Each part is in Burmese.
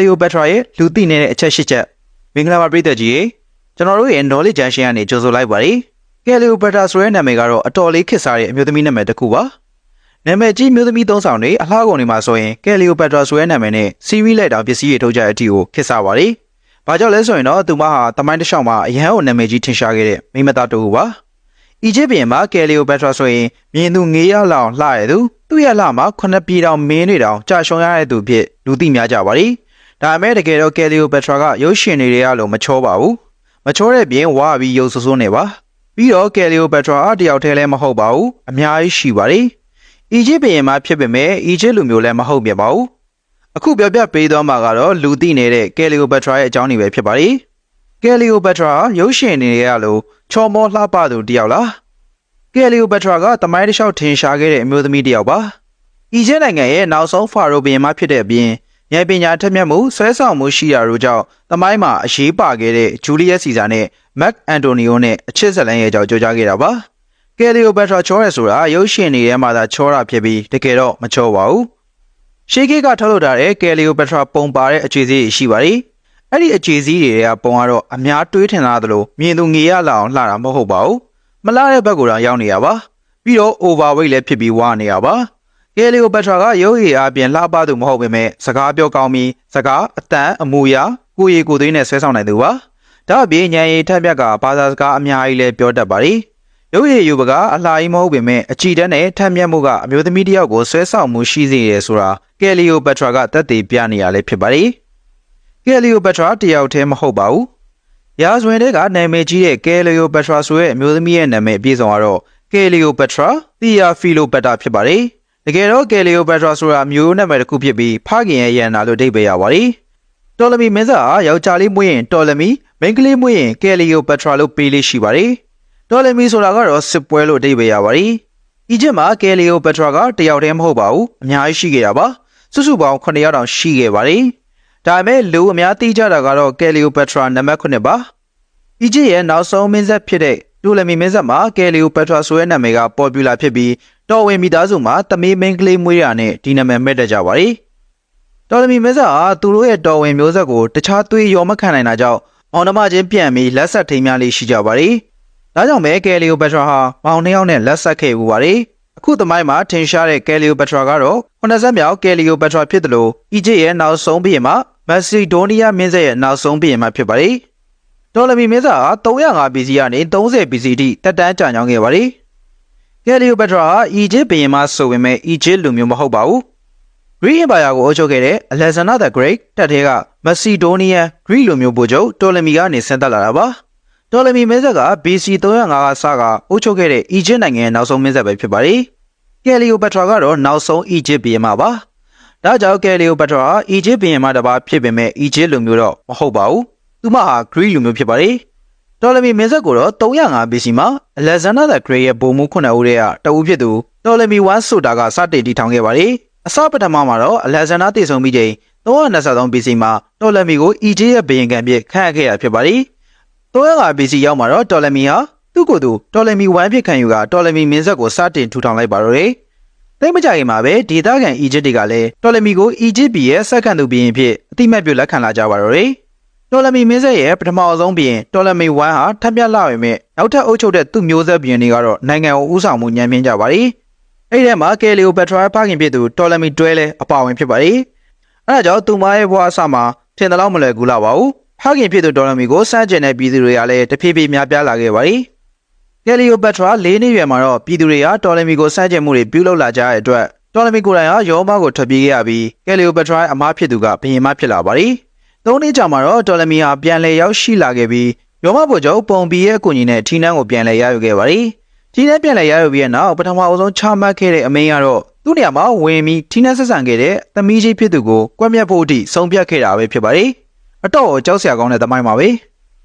လီယိုဘက်ထရာရဲ့လူသိနေတဲ့အချက်၈ချက်မင်္ဂလာပါပရိသတ်ကြီးရေကျွန်တော်တို့ရဲ့ knowledge junction ကနေကြိုဆိုလိုက်ပါရစေကယ်လီယိုဘက်ထရာဆိုတဲ့နာမည်ကတော့အတော်လေးခေတ်စားတဲ့အမျိုးသမီးနာမည်တစ်ခုပါနာမည်ကြီးမျိုးသမီးသုံးဆောင်တွေအလှကုန်တွေမှာဆိုရင်ကယ်လီယိုဘက်ထရာဆိုတဲ့နာမည်နဲ့စီးရီးလိုက်တောင်ပစ္စည်းတွေထုတ်ကြတဲ့အထိကိုခေတ်စားပါရစေဘာကြောင့်လဲဆိုရင်တော့သူမဟာတမိုင်းတစ်လျှောက်မှာအရန်ကိုနာမည်ကြီးထင်ရှားခဲ့တဲ့မိန်းမသားတူပါအီဂျစ်ဘီယံမှာကယ်လီယိုဘက်ထရာဆိုရင်မြင်သူငေးရလောက်လှရသူသူ့ရဲ့လှမှာခုနှစ်ပြည်တောင်မင်းတွေတောင်ကြာရှုံရတဲ့သူဖြစ်လူသိများကြပါရစေ ဒါပေမဲ့တကယ်တော့ကယ်လီယိုဘက်ထရာကရုပ်ရှင်တွေတွေကလို့မချောပါဘူးမချောတဲ့ပြင်ဝါပြီးရုပ်ဆိုးဆိုးနေပါပြီးတော့ကယ်လီယိုဘက်ထရာအတယောက်တည်းလည်းမဟုတ်ပါဘူးအများကြီးရှိပါတယ်အီဂျစ်ဘီယံမှာဖြစ်ပေမဲ့အီဂျစ်လူမျိုးလည်းမဟုတ်ပြန်ပါဘူးအခုပြောပြပေးသွားမှာကတော့လူသိနေတဲ့ကယ်လီယိုဘက်ထရာရဲ့အကြောင်းတွေပဲဖြစ်ပါတယ်ကယ်လီယိုဘက်ထရာရုပ်ရှင်တွေရလို့ချော်မောလှပသူတယောက်လားကယ်လီယိုဘက်ထရာကတမိုင်းတစ်လျှောက်ထင်ရှားခဲ့တဲ့အမျိုးသမီးတယောက်ပါအီဂျစ်နိုင်ငံရဲ့နောက်ဆုံးဖာရိုဘီယံမှာဖြစ်တဲ့အပြင် ဉာဏ်ပညာထက်မြက်မှုဆွဲဆောင်မှုရှိရာတို့ကြောင့်တမိုင်းမှာအရေးပါခဲ့တဲ့ဂျူလီယက်စီဇာနဲ့မက်အန်တိုနီယိုနဲ့အချစ်ဇလန်ရဲ့ကြောင့်ကြိုးကြားခဲ့တာပါကယ်လီယိုဘက်ထရာချောရဲဆိုတာရုပ်ရှင်တွေထဲမှာသာချောတာဖြစ်ပြီးတကယ်တော့မချောပါဘူးရှေးခေတ်ကထုတ်လုပ်ထားတဲ့ကယ်လီယိုဘက်ထရာပုံပါတဲ့အခြေစည်းရှိပါတယ်အဲ့ဒီအခြေစည်းတွေကပုံကတော့အများတွေးထင်သားသလိုမြင်သူငေရလာအောင်လှတာမဟုတ်ပါဘူးမလှတဲ့ဘက်ကတော့ရောက်နေရပါပြီးတော့ overweight လည်းဖြစ်ပြီးဝါနေရပါ ကယ်လီယိုဘက်ထရာကရုပ်ရည်အပြင်လှပသူမဟုတ်ပေမဲ့စကားပြောကောင်းပြီးစကားအတန်အမူအရာကိုယ်ရည်ကိုယ်သွေးနဲ့ဆွဲဆောင်နိုင်သူပါဒါအပြင်ဉာဏ်ရည်ထက်မြက်ကဘာသာစကားအများကြီးလည်းပြောတတ်ပါတယ်ရုပ်ရည်ယူပကအလှကြီးမဟုတ်ပေမဲ့အကြည်တန်းနဲ့ထက်မြက်မှုကအမျိုးသမီးတစ်ယောက်ကိုဆွဲဆောင်မှုရှိစေတယ်ဆိုတာကယ်လီယိုဘက်ထရာကသက်သေပြနေရလဲဖြစ်ပါတယ်ကယ်လီယိုဘက်ထရာတယောက်တည်းမဟုတ်ပါဘူးရာဇဝင်တွေကနာမည်ကြီးတဲ့ကယ်လီယိုဘက်ထရာဆိုတဲ့အမျိုးသမီးရဲ့နာမည်အပြည့်စုံကတော့ကယ်လီယိုဘက်ထရာသီယာဖီလိုဘက်တာဖြစ်ပါတယ် တကယ်တော့ကယ်လီယိုဘက်ထရာဆိုတာမျိုးနာမည်တစ်ခုဖြစ်ပြီးဖခင်ရဲ့ရန်နာလို့အဓိပ္ပာယ်ရပါတယ်တော်လမီမင်းသားအားယောက်ျားလေးမွေးရင်တော်လမီမိန်းကလေးမွေးရင်ကယ်လီယိုဘက်ထရာလို့ပေးလေးရှိပါတယ်တော်လမီဆိုတာကတော့စစ်ပွဲလို့အဓိပ္ပာယ်ရပါတယ်အီဂျစ်မှာကယ်လီယိုဘက်ထရာကတယောက်တည်းမဟုတ်ပါဘူးအများကြီးရှိခဲ့တာပါစုစုပေါင်း9ယောက်တောင်ရှိခဲ့ပါတယ်ဒါပေမဲ့လူအများသိကြတာကတော့ကယ်လီယိုဘက်ထရာနံပါတ်9ပါအီဂျစ်ရဲ့နောက်ဆုံးမင်းဆက်ဖြစ်တဲ့ ဒူလမီမင်းဆက်မှာကယ်လီယိုဘက်ထရာဆိုတဲ့နာမည်ကပေါ်ပူလာဖြစ်ပြီးတော်ဝင်မိသားစုမှာတမေးမင်းကလေးမွေးရနဲ့ဒီနာမည်မဲ့တတ်ကြပါတယ်တော်လမီမင်းဆက်ဟာသူတို့ရဲ့တော်ဝင်မျိုးဆက်ကိုတခြားသွေးရောမခံနိုင်တာကြောင့်မောင်နှမချင်းပြန်ပြီးလက်ဆက်ထိမ်းများလေးရှိကြပါတယ်ဒါကြောင့်ပဲကယ်လီယိုဘက်ထရာဟာမောင်နှစ်ယောက်နဲ့လက်ဆက်ခဲ့ပူပါတယ်အခုသမိုင်းမှာထင်ရှားတဲ့ကယ်လီယိုဘက်ထရာကတော့90မြောက်ကယ်လီယိုဘက်ထရာဖြစ်တယ်လို့အီဂျစ်ရဲ့နောက်ဆုံးဘီရင်မှာမက်ဆီဒိုးနီးယားမင်းဆက်ရဲ့နောက်ဆုံးဘီရင်မှာဖြစ်ပါတယ်။ ဒေါ်လမီမင်းဆက်ဟာ305 BC ကနေ30 BC ထိတက်တန်းကြာညောင်းခဲ့ပါတယ်။ကယ်လီယိုဘက်ထရာဟာအီဂျစ်ဘီရင်မှာဆိုပေမဲ့အီဂျစ်လူမျိုးမဟုတ်ပါဘူး။ Greek Empire ကိုအုပ်ချုပ်ခဲ့တဲ့ Alexander the Great တက်တဲ့ကမက်ဆီဒိုးနီးယား Greek လူမျိုးဗိုလ်ချုပ်တော်လမီကနေဆင်းသက်လာတာပါ။တော်လမီမင်းဆက်က BC 305ကစကအုပ်ချုပ်ခဲ့တဲ့အီဂျစ်နိုင်ငံရဲ့နောက်ဆုံးမင်းဆက်ပဲဖြစ်ပါတယ်။ကယ်လီယိုဘက်ထရာကတော့နောက်ဆုံးအီဂျစ်ဘီရင်မှာပါ။ဒါကြောင့်ကယ်လီယိုဘက်ထရာဟာအီဂျစ်ဘီရင်မှာတပါဖြစ်ပေမဲ့အီဂျစ်လူမျိုးတော့မဟုတ်ပါဘူး။ သူမဟာ Greek လူမျိုးဖြစ်ပါတယ်။တော်လမီမင်းဆက်ကိုတော့305 BC မှာ Alexander the Great ရဲ့ဗိုလ်မှူး9ဦးတည်းကတဦးဖြစ်သူတော်လမီ1ဆိုတာကစတင်တည်ထောင်ခဲ့ပါတယ်။အစပထမမှာတော့ Alexander တည်ဆုံပြီးချိန်323 BC မှာတော်လမီကိုအီဂျစ်ရဲ့ဘီရင်ခံဖြစ်ခန့်အပ်ခဲ့ရဖြစ်ပါတယ်။305 BC ရောက်မှာတော့တော်လမီဟာသူ့ကိုယ်သူတော်လမီ1ဖြစ်ခံယူကတော်လမီမင်းဆက်ကိုစတင်ထူထောင်လိုက်ပါတော့တယ်။သိမကြခင်မှာပဲဒေသခံအီဂျစ်တွေကလည်းတော်လမီကိုအီဂျစ်ပြည်ရဲ့စက္ကန့်သူဘီရင်ဖြစ်အတိမတ်ပြုလက်ခံလာကြပါတော့တယ်။ တော်လမီမင်းဆက်ရဲ့ပထမအဆုံးဘီရင်တော်လမီ1ဟာထပ်ပြလာပေမဲ့နောက်ထပ်အုပ်ချုပ်တဲ့သူ့မျိုးဆက်ဘီရင်တွေကတော့နိုင်ငံကိုဦးဆောင်မှုညံပြင်းကြပါသည်။အဲ့ဒီထဲမှာကယ်လီယိုပက်ထရာဖခင်ဖြစ်သူတော်လမီတွဲလဲအပါဝင်ဖြစ်ပါသည်။အဲဒါကြောင့်သူမရဲ့ဘဝအစမှာထင်တယ်လို့မလွယ်ကူလာပါဘူး။ဖခင်ဖြစ်သူတော်လမီကိုစန့်ကျင်တဲ့ပြည်သူတွေကလည်းတဖြည်းဖြည်းများပြားလာခဲ့ပါသည်။ကယ်လီယိုပက်ထရာ၄နှစ်ရွယ်မှာတော့ပြည်သူတွေကတော်လမီကိုစန့်ကျင်မှုတွေပြုလုပ်လာကြတဲ့အတွက်တော်လမီကိုယ်တိုင်ဟာရောမကိုထွက်ပြေးခဲ့ရပြီးကယ်လီယိုပက်ထရာအမားဖြစ်သူကဘုရင်မဖြစ်လာပါသည်။ သုံးနှစ်ကြာမှာတော့တော်လမီဟာပြန်လည်ရောက်ရှိလာခဲ့ပြီးရောမဘုံချုပ်ပုံပီရဲ့အကူအညီနဲ့ထီနန်းကိုပြန်လည်ရယူခဲ့ပါသည်။ထီနန်းပြန်လည်ရယူပြီးတဲ့နောက်ပထမအဆုံးချမှတ်ခဲ့တဲ့အမိန့်ကတော့သူ့နေရာမှာဝင်ပြီးထီနန်းဆက်ဆံခဲ့တဲ့သမီးကြီးဖြစ်သူကိုကွက်မြတ်ဖို့အထိဆုံးဖြတ်ခဲ့တာပဲဖြစ်ပါတယ်။အတော့ကြောက်စရာကောင်းတဲ့သမိုင်းပါပဲ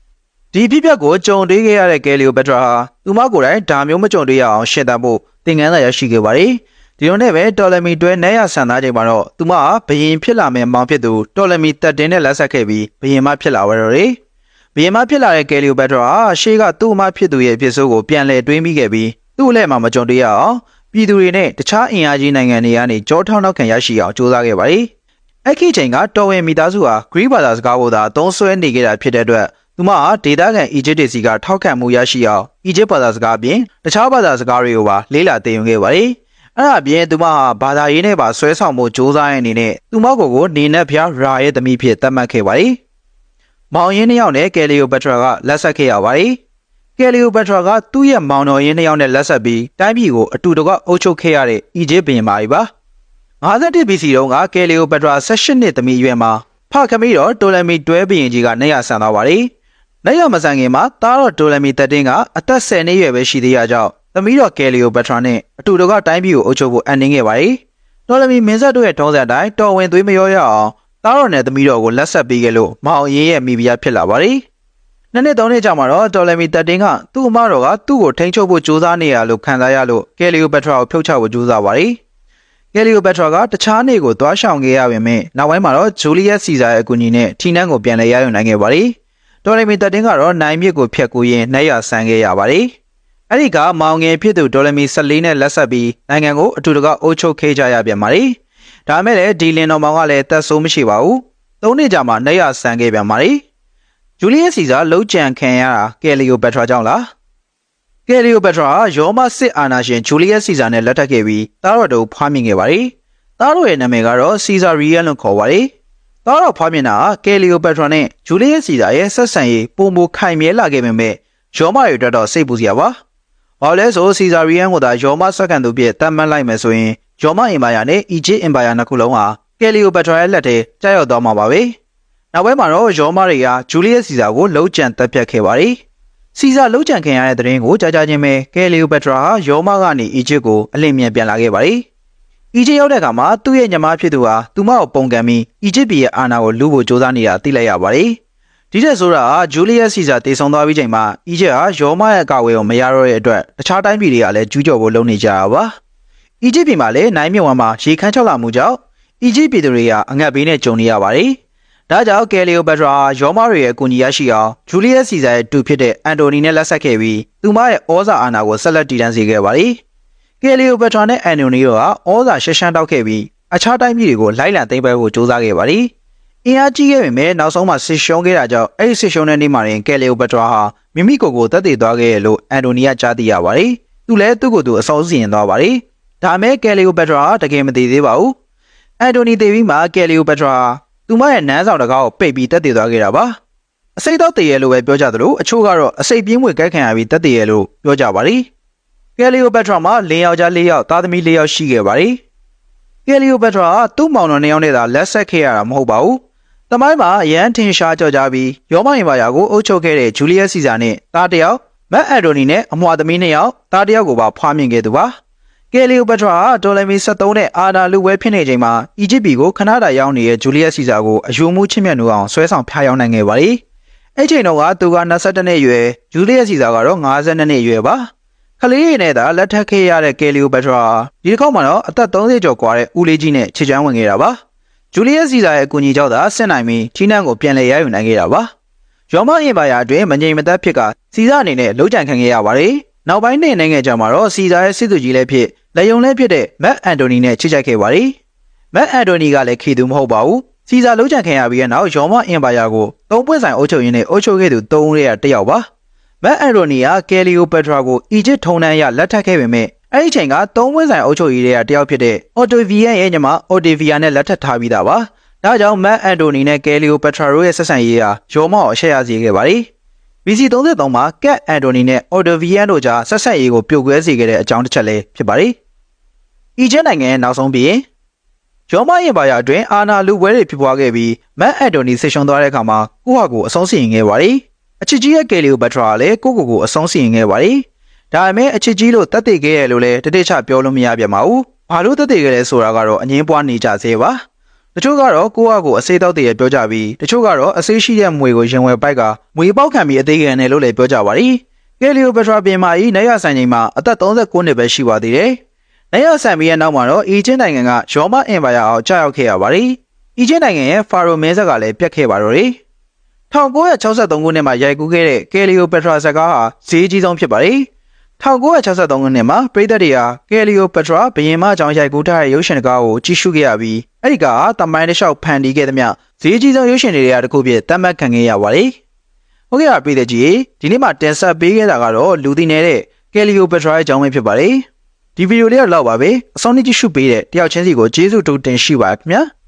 ။ဒီဖြစ်ပျက်ကိုကြုံတွေ့ခဲ့ရတဲ့ကယ်လီယိုဘက်ထရာဟာသူမကိုယ်တိုင်ဒါမျိုးမကြုံတွေ့ရအောင်ရှင်းတတ်ဖို့သင်ခန်းစာရရှိခဲ့ပါတယ်။ ဒီလိုနဲ့ပဲတော်လမီတွဲနဲရဆန်သားချိန်မှာတော့သူမကဘယင်ဖြစ်လာမယ့်မောင်ဖြစ်သူတော်လမီတက်တင်နဲ့လက်ဆက်ခဲ့ပြီးဘယင်မဖြစ်လာဝရတော့တယ်။ဘယင်မဖြစ်လာတဲ့ကယ်လီယိုဘက်ထရာဟာရှေးကသူ့အမဖြစ်သူရဲ့ဖြစ်စိုးကိုပြန်လည်တွေးမိခဲ့ပြီးသူ့အလဲမှာမကြုံတွေ့ရအောင်ပြည်သူတွေနဲ့တခြားအင်အားကြီးနိုင်ငံတွေကနေကြောထောက်နောက်ခံရရှိအောင်ကြိုးစားခဲ့ပါတယ်။အဲ့ဒီအချိန်ကတော်ဝင်မိသားစုဟာဂရိဘာသာစကားကိုသာသုံးစွဲနေခဲ့တာဖြစ်တဲ့အတွက်သူမဟာဒေတာကန်အီဂျစ်တွေစီကထောက်ခံမှုရရှိအောင်အီဂျစ်ဘာသာစကားအပြင်တခြားဘာသာစကားတွေကိုပါလေ့လာသင်ယူခဲ့ပါတယ်။ အဲ့ဒါအပြင်သူမဟာဘာသာရေးနဲ့ပါဆွဲဆောင်မှုစ조사ရဲ့အနေနဲ့သူမကိုကိုနေနဲ့ဖျားရာရဲ့သမီးဖြစ်သတ်မှတ်ခဲ့ပါတယ်။မောင်ရင်းနှစ်ယောက်နဲ့ကယ်လီယိုဘက်ထရာကလက်ဆက်ခဲ့ရပါတယ်။ကယ်လီယိုဘက်ထရာကသူ့ရဲ့မောင်တော်ရင်းနှစ်ယောက်နဲ့လက်ဆက်ပြီးတိုင်းပြည်ကိုအတူတကွအုပ်ချုပ်ခဲ့ရတဲ့အီဂျစ်ဘုရင်ပါပဲပါ။51 BC တုန်းကကယ်လီယိုပက်ထရာ18နှစ်သမီးအရွယ်မှာဖခမီတော်တိုလမီတွဲဘုရင်ကြီးကနေရဆန်သွားပါတယ်။နေရမဆန်ခင်မှာတားတော်တိုလမီတက်တင်းကအသက်10နှစ်ရွယ်ပဲရှိသေးရကြောင်း သမီးတော်ကယ်လီယိုပက်ထရာနဲ့အတူတကတိုင်းပြည်ကိုအုပ်ချုပ်ဖို့အန်နင်းခဲ့ပါတယ်။တိုလမီမင်းဆက်တို့ရဲ့ထုံးစံအတိုင်းတော်ဝင်သွေးမရောရအောင်တားတော်နဲ့သမီးတော်ကိုလက်ဆက်ပေးခဲ့လို့မောင်အင်းရဲ့မိဖုရားဖြစ်လာပါတယ်။နှစ်နှစ်သုံးနှစ်ကြာမှာတော့တော်လမီတက်တင်းကသူ့အမတော်ကသူ့ကိုထိန်းချုပ်ဖို့ကြိုးစားနေရလို့ခံစားရလို့ကယ်လီယိုပက်ထရာကိုဖြုတ်ချဖို့ကြိုးစားပါတယ်။ကယ်လီယိုဘက်ထရာကတခြားနေကိုသွားရှောင်ခဲ့ရပေမဲ့နောက်ပိုင်းမှာတော့ဂျူလီယက်စီဇာရဲ့အကူအညီနဲ့ထီနန်းကိုပြန်လည်ရယူနိုင်ခဲ့ပါတယ်။ဒေါ်လီမီတက်တင်ကတော့နိုင်မြစ်ကိုဖျက်ကူးရင်းနှဲ့ရဆန်ခဲ့ရပါတယ်။ အဲ့ဒီကမောင်ငယ်ဖြစ်သူဒေါ်လီမီ14နဲ့လက်ဆက်ပြီးနိုင်ငံကိုအတူတကအုပ်ချုပ်ခဲ့ကြရပြန်ပါတယ်။ဒါမဲ့လည်းဒီလင်တော်မောင်ကလည်းတက်ဆိုးမရှိပါဘူး။သုံးနှစ်ကြာမှနှဲ့ရဆန်ခဲ့ပြန်ပါတယ်။ဂျူလီယက်စီဇာလှုပ်ကြံခံရတာကယ်လီယိုဘက်ထရာကြောင့်လားကယ်လီယိုပက်ထရာဟာရောမစစ်အာဏာရှင်ဂျူလီယက်စီဇာနဲ့လက်ထပ်ခဲ့ပြီးတားတော်တို့ဖွားမြင်ခဲ့ပါတယ်။တားတော်ရဲ့နာမည်ကတော့စီဇာရီယန်လို့ခေါ်ပါတယ်။တားတော်ဖွားမြင်တာကယ်လီယိုပက်ထရာနဲ့ဂျူလီယက်စီဇာရဲ့ဆက်ဆံရေးပုံမခိုင်မြဲလာခဲ့ပေမဲ့ရောမတွေအတွက်တော့စိတ်ပူစရာပါ။ ဘာလဲဆိုစီဇာရီယန်ကသာရောမစက္ကန့်သူပြည့်တတ်မှတ်လိုက်မယ်ဆိုရင်ရောမအင်ပါယာနဲ့အီဂျစ်အင်ပါယာနှစ်ခုလုံးဟာကယ်လီယိုပက်ထရာရဲ့လက်ထဲကျရောက်သွားမှာပါပဲ။နောက်ပိုင်းမှာတော့ရောမတွေကဂျူလီယက်စီဇာကိုလှုပ်ကြံတက်ပြတ်ခဲ့ပါတယ်။စီဇာလှုပ်ကြံခံရတဲ့တဲ့ရင်ကိုကြားကြချင်းပဲကယ်လီယိုပက်ထရာဟာယောမကနေအီဂျစ်ကိုအလင်းမြန်ပြန်လာခဲ့ပါတယ်။အီဂျစ်ရောက်တဲ့အခါမှာသူ့ရဲ့ညီမဖြစ်သူဟာသူမကိုပုံကန်ပြီးအီဂျစ်ပြည်ရဲ့အာဏာကိုလူဖို့စ조사နေတာသိလိုက်ရပါတယ်။ ဒီတဲ့ဆိုတာကဂျူလီယက်စီဇာတည်ဆုံသွားပြီးချိန်မှာအီဂျစ်ဟာယောမရဲ့အကာအကွယ်ကိုမရတော့တဲ့အတွက်တခြားတိုင်းပြည်တွေကလည်းကျူးကျော်ဖို့လုပ်နေကြတာပါ။အီဂျစ်ပြည်မှာလည်းနိုင်မြစ်ဝမ်းမှာရေခမ်းချောက်လာမှုကြောင့်အီဂျစ်ပြည်သူတွေကအငတ်ဘေးနဲ့ကြုံနေရပါတယ်။ဒါကြောင့်ကယ်လီယိုဘက်ထရာရောမတွေရဲ့အကူအညီရရှိအောင်ဂျူလီယက်စီဇာရဲ့တူဖြစ်တဲ့အန်တိုနီနဲ့လက်ဆက်ခဲ့ပြီးသူမရဲ့ဩဇာအာဏာကိုဆက်လက်တည်တံ့စေခဲ့ပါတယ်။ကယ်လီယိုဘက်ထရာနဲ့အန်တိုနီတို့ဟာဩဇာရှက်ရှမ်းတောက်ခဲ့ပြီးအခြားတိုင်းပြည်တွေကိုလိုက်လံသိမ်းပိုက်ဖို့ကြိုးစားခဲ့ပါတယ်။ အင်အားကြီးခဲ့ပေမဲ့နောက်ဆုံးမှာဆစ်ရှုံးခဲ့တာကြောင့်အဲ့ဒီဆစ်ရှုံးတဲ့နေ့မှာရင်ကယ်လီယိုဘက်ထရာဟာမိမိကိုယ်ကိုတက်တည်သွားခဲ့ရလို့အန်တိုနီကကြားသိရပါတယ်။သူလည်းသူ့ကိုယ်သူအစောစီရင်သွားပါတယ်။ဒါပေမဲ့ကယ်လီယိုဘက်ထရာဟာတကယ်မတည်သေးပါဘူး။အန်တိုနီတေဗီမှာကယ်လီယိုပက်ထရာသူမရဲ့နန်းဆောင်တကားကိုပိတ်ပြီးတက်တည်သွားခဲ့တာပါအစိတ်တော့တည်ရလို့ပဲပြောကြသလိုအချို့ကတော့အစိတ်ပြင်းဝင်ကြိုက်ခံရပြီးတက်တည်ရလို့ပြောကြပါလိကယ်လီယိုပက်ထရာမှာ၄ယောက်ျား၄ယောက်သားသမီး၄ယောက်ရှိခဲ့ပါလိကယ်လီယိုပက်ထရာကသူ့မောင်တော်၂ယောက်နဲ့သာလက်ဆက်ခဲ့ရတာမဟုတ်ပါဘူး တမိုင်းမှာအရန်ထင်ရှားကြော်ကြပြီးရောမရင်ပါယာကိုအုပ်ချုပ်ခဲ့တဲ့ဂျူလီယက်စီဇာနဲ့သားတစ်ယောက်မက်အက်ဒိုနီနဲ့အမွှာသမီးနှစ်ယောက်သားတစ်ယောက်ကိုပါဖွားမြင်ခဲ့သူပါ ကယ်လီယိုပက်ထရာဟာဒေါ်လာမီ73နဲ့အာနာလူဝဲဖြစ်နေချိန်မှာအီဂျစ်ပြည်ကိုခဏတာရောက်နေတဲ့ဂျူလီယက်စီဇာကိုအယုံမှုချစ်မြတ်နိုးအောင်ဆွဲဆောင်ဖျားယောင်းနိုင်ခဲ့ပါလေ။အဲ့ချိန်တော့ကသူက22နှစ်အရွယ်ဂျူလီယက်စီဇာကတော့52နှစ်အရွယ်ပါ။ခလေးရည်နဲ့သာလက်ထပ်ခဲ့ရတဲ့ကယ်လီယိုပက်ထရာဒီတစ်ခေါက်မှာတော့အသက်30ကျော်กว่าတဲ့ဦးလေးကြီးနဲ့ခြေချမ်းဝင်ခဲ့တာပါ။ ဂျူလီယက်စီဇာရဲ့အကူအညီကြောင့်သာဆင့်နိုင်ပြီးချီနန်းကိုပြန်လည်ရယူနိုင်ခဲ့တာပါ။ရောမအင်ပါယာအတွင်းမငြိမ်မသက်ဖြစ်ကစီဇာအနေနဲ့လှုပ်ကြံခံခဲ့ရပါတယ်။နောက်ပိုင်းနှစ်နိုင်ငံကြာမှာတော့စီဇာရဲ့စစ်သူကြီးလည်းဖြစ်လက်ယုံလည်းဖြစ်တဲ့မက်အန်တိုနီနဲ့ချစ်ကြိုက်ခဲ့ပါတယ်။မက်အန်တိုနီကလည်းခေသူမဟုတ်ပါဘူး။စီဇာလှုပ်ကြံခံရပြီးတဲ့နောက်ရောမအင်ပါယာကိုသုံးပွင့်ဆိုင်အုပ်ချုပ်ရင်းနဲ့အုပ်ချုပ်ခဲ့သူသုံးဦးရဲ့တစ်ယောက်ပါ။မက်အန်တိုနီကကယ်လီယိုပက်ထရာကိုအီဂျစ်ထုံးတန်းအရလက်ထပ်ခဲ့ပေမဲ့ အဲ့ဒီချိန်ကသုံးပွင့်ဆိုင်အုပ်ချုပ်ရေးတဲ့တစ်ယောက်ဖြစ်တဲ့အော်တိုဗီယန်ရဲ့ညီမအော်တီဗီယာနဲ့လက်ထပ်ထားပြီးသားပါ။ဒါကြောင့်မက်အန်တိုနီနဲ့ကယ်လီယိုပက်ထရာတို့ရဲ့ဆက်ဆံရေးဟာရောမကိုအရှက်ရစေခဲ့ပါတယ်။ BC 33မှာကက်အန်တိုနီနဲ့အော်ဒိုဗီယန်တို့ကြားဆက်ဆက်ရေးကိုပြိုကွဲစေခဲ့တဲ့အကြောင်းတစ်ချက်လည်းဖြစ်ပါတယ်။အီဂျစ်နိုင်ငံရဲ့နောက်ဆုံးပြီးရောမရင်ပါယာအတွင်းအာနာလူပွဲတွေဖြစ်ပွားခဲ့ပြီးမက်အန်တိုနီဆိတ်ရှုံးသွားတဲ့အခါမှာကိုဟာကိုအဆုံးစီရင်ခဲ့ပါတယ်။အချစ်ကြီးရဲ့ကယ်လီယိုဘက်ထရာကလည်းကိုကိုကိုအဆုံးစီရင်ခဲ့ပါတယ်။ ဒါပေမဲ့အချစ်ကြီးလို့တတ်သိခဲ့ရလို့လည်းတတိချပြောလို့မရပြန်ပါဘူး။ဘာလို့တတ်သိခဲ့လဲဆိုတာကတော့အငင်းပွားနေကြသေးပါ။တချို့ကတော့ကိုယ့်အကိုအစေးတောက်တည်းရပြောကြပြီးတချို့ကတော့အစေးရှိတဲ့မွေကိုရင်ဝယ်ပိုက်ကမွေပေါက်ခံပြီးအသေးခံတယ်လို့လည်းပြောကြပါရီကယ်လီယိုပက်ထရာပြင်မာဤနေရဆိုင်ချိန်မှာအသက်39နှစ်ပဲရှိပါသေးတယ်။နေရဆိုင်ပြီးရဲ့နောက်မှာတော့အီဂျစ်နိုင်ငံကရောမအင်ပါယာအောင်ကြာရောက်ခဲ့ရပါရီအီဂျစ်နိုင်ငံရဲ့ဖာရိုမဲဆက်ကလည်းပြတ်ခဲ့ပါတော့တယ်။1963ခုနှစ်မှာရိုက်ကူးခဲ့တဲ့ကယ်လီယိုပက်ထရာဇက်ကားဟာဈေးကြီးဆုံးဖြစ်ပါရီ 1963ခုနှစ်မှာပရိသတ်တွေကကယ်လီယိုပက်ထရာဘရင်မအကြောင်းရိုက်ကူးထားတဲ့ရုပ်ရှင်တကားကိုကြည့်ရှုခဲ့ရပြီးအဲ့ဒီကတမိုင်းတစ်လျှောက်ဖန်တီးခဲ့သမျှဈေးကြီးဆုံးရုပ်ရှင်တွေကတစ်ခုဖြစ်သတ်မှတ်ခံခဲ့ရပါတယ်။ဟုတ်ကဲ့ပါပြည်သက်ကြီးဒီနေ့မှာတင်ဆက်ပေးခဲ့တာကတော့လူသိနေတဲ့ကယ်လီယိုပက်ထရာရဲ့အကြောင်းပဲဖြစ်ပါတယ်။ဒီဗီဒီယိုလေးတော့လောက်ပါပဲအစောနေ့ကြည့်ရှုပေးတဲ့တယောက်ချင်းစီကိုကျေးဇူးတူတင်ရှိပါခင်ဗျာ။